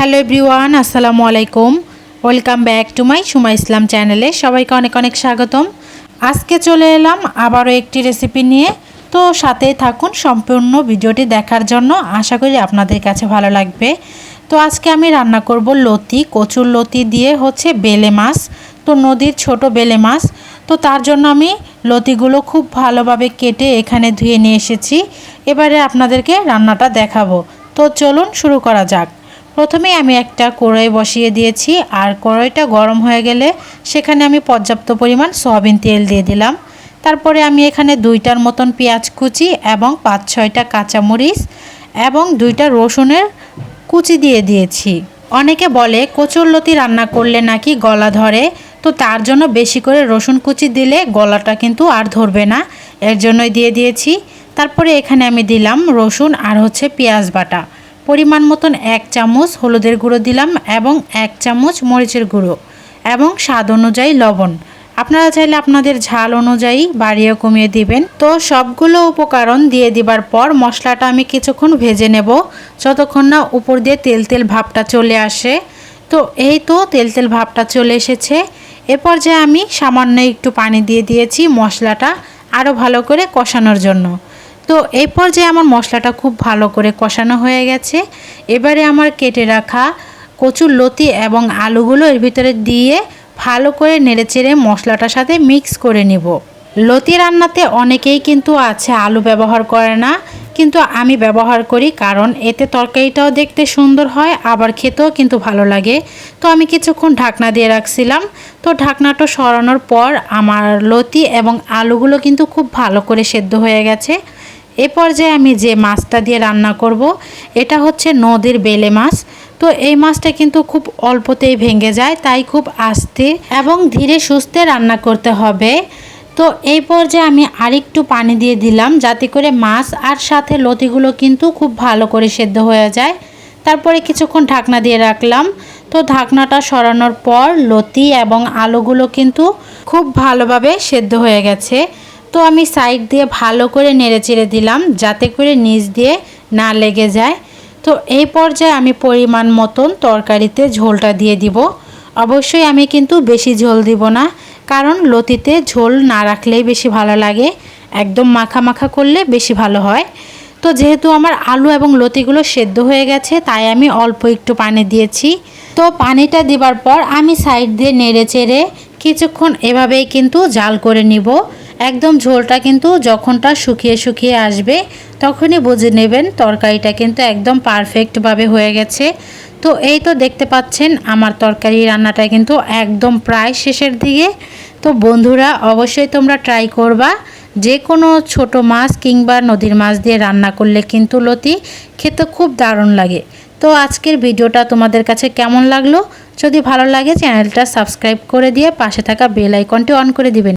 Hello everyone, আসসালামু আলাইকুম। Welcome back to my Suma Islam চ্যানেলে সবাইকে অনেক অনেক স্বাগতম। আজকে চলে এলাম আবারও একটি রেসিপি নিয়ে। তো সাথেই থাকুন সম্পূর্ণ ভিডিওটি দেখার জন্য। আশা করি আপনাদের কাছে ভালো লাগবে। তো আজকে আমি রান্না করব লতি, কচুর লতি দিয়ে হচ্ছে বেলে মাছ। তো নদীর ছোট বেলে মাছ। তো তার জন্য আমি লতিগুলো খুব ভালোভাবে কেটে এখানে ধুয়ে নিয়ে এসেছি। এবারে আপনাদেরকে রান্নাটা দেখাবো। তো চলুন শুরু করা যাক। প্রথমেই আমি একটা কড়াই বসিয়ে দিয়েছি আর কড়াইটা গরম হয়ে গেলে সেখানে আমি পর্যাপ্ত পরিমাণ সয়াবিন তেল দিয়ে দিলাম। তারপরে আমি এখানে দুইটার মতন পেঁয়াজ কুচি এবং পাঁচ ছয়টা কাঁচামরিচ এবং দুইটা রসুনের কুচি দিয়ে দিয়েছি। অনেকে বলে, কচুরলতি রান্না করলে নাকি গলা ধরে? তো তার জন্য বেশি করে রসুন কুচি দিলে গলাটা কিন্তু আর ধরবে না। এর জন্যই দিয়ে দিয়েছি। তারপরে এখানে আমি দিলাম রসুন আর হচ্ছে পেঁয়াজ বাটা। পরিমাণ মতন এক চামচ হলুদের গুঁড়ো দিলাম এবং এক চামচ মরিচের গুঁড়ো এবং স্বাদ অনুযায়ী লবণ। আপনারা চাইলে আপনাদের ঝাল অনুযায়ী বাড়িয়ে কমিয়ে দিবেন। তো সবগুলো উপকরণ দিয়ে দিবার পর মশলাটা আমি কিছুক্ষণ ভেজে নেব। যতক্ষণ না উপর দিয়ে তেল তেল ভাবটা চলে আসে। তো এই তো তেল তেল ভাবটা চলে এসেছে। এরপর যে আমি সামান্য একটু পানি দিয়ে দিয়েছি মশলাটা আরও ভালো করে কষানোর জন্য। তো এই পর্যায়ে আমার মশলাটা খুব ভালো করে কষানো হয়ে গেছে। এবারে আমার কেটে রাখা কচুর লতি এবং আলুগুলো এর ভিতরে দিয়ে ভালো করে নেড়েচেড়ে মশলাটার সাথে মিক্স করে নিব। লতি রান্নাতে অনেকেই কিন্তু আছে আলু ব্যবহার করে না, কিন্তু আমি ব্যবহার করি কারণ এতে তরকারিটাও দেখতে সুন্দর হয়, আবার খেতেও কিন্তু ভালো লাগে। তো আমি কিছুক্ষণ ঢাকনা দিয়ে রাখছিলাম। তো ঢাকনাটা সরানোর পর আমার লতি এবং আলুগুলো কিন্তু খুব ভালো করে সেদ্ধ হয়ে গেছে। এ পর্যায়ে আমি যে মাছটা দিয়ে রান্না করব, এটা হচ্ছে নদীর বেলে মাছ। তো এই মাছটা কিন্তু খুব অল্পতেই ভেঙে যায়, তাই খুব আস্তে এবং ধীরে সুস্থে রান্না করতে হবে। তো এই পর্যায়ে আমি আরেকটু পানি দিয়ে দিলাম, যাতে করে মাছ আর সাথে লতিগুলো কিন্তু খুব ভালো করে সেদ্ধ হয়ে যায়। তারপরে কিছুক্ষণ ঢাকনা দিয়ে রাখলাম। তো ঢাকনাটা সরানোর পর লতি এবং আলুগুলো কিন্তু খুব ভালোভাবে সেদ্ধ হয়ে গেছে। তো আমি সাইড দিয়ে ভালো করে নেড়ে চেড়ে দিলাম, যাতে করে নিচ দিয়ে না লেগে যায়। তো এই পর্যায়ে আমি পরিমাণ মতন তরকারিতে ঝোলটা দিয়ে দিব। অবশ্যই আমি কিন্তু বেশি ঝোল দিব না, কারণ লতিতে ঝোল না রাখলেই বেশি ভালো লাগে। একদম মাখা মাখা করলে বেশি ভালো হয়। তো যেহেতু আমার আলু এবং লতিগুলো সেদ্ধ হয়ে গেছে, তাই আমি অল্প একটু পানি দিয়েছি। তো পানিটা দিবার পর আমি সাইড দিয়ে নেড়ে চেড়ে কিছুক্ষণ এভাবেই কিন্তু জাল করে নিব। একদম ঝোলটা কিন্তু যখনটা শুকিয়ে শুকিয়ে আসবে, তখনই বুঝে নেবেন তরকারিটা কিন্তু একদম পারফেক্টভাবে হয়ে গেছে। তো এই তো দেখতে পাচ্ছেন আমার তরকারি রান্নাটা কিন্তু একদম প্রায় শেষের দিকে। তো বন্ধুরা, অবশ্যই তোমরা ট্রাই করবা। যে কোনো ছোট মাছ কিংবা নদীর মাছ দিয়ে রান্না করলে কিন্তু লতি খেতে খুব দারুণ লাগে। তো আজকের ভিডিওটা তোমাদের কাছে কেমন লাগল? যদি ভালো লাগে, চ্যানেলটা সাবস্ক্রাইব করে দিয়ে পাশে থাকা বেল আইকনটি অন করে দিবেন।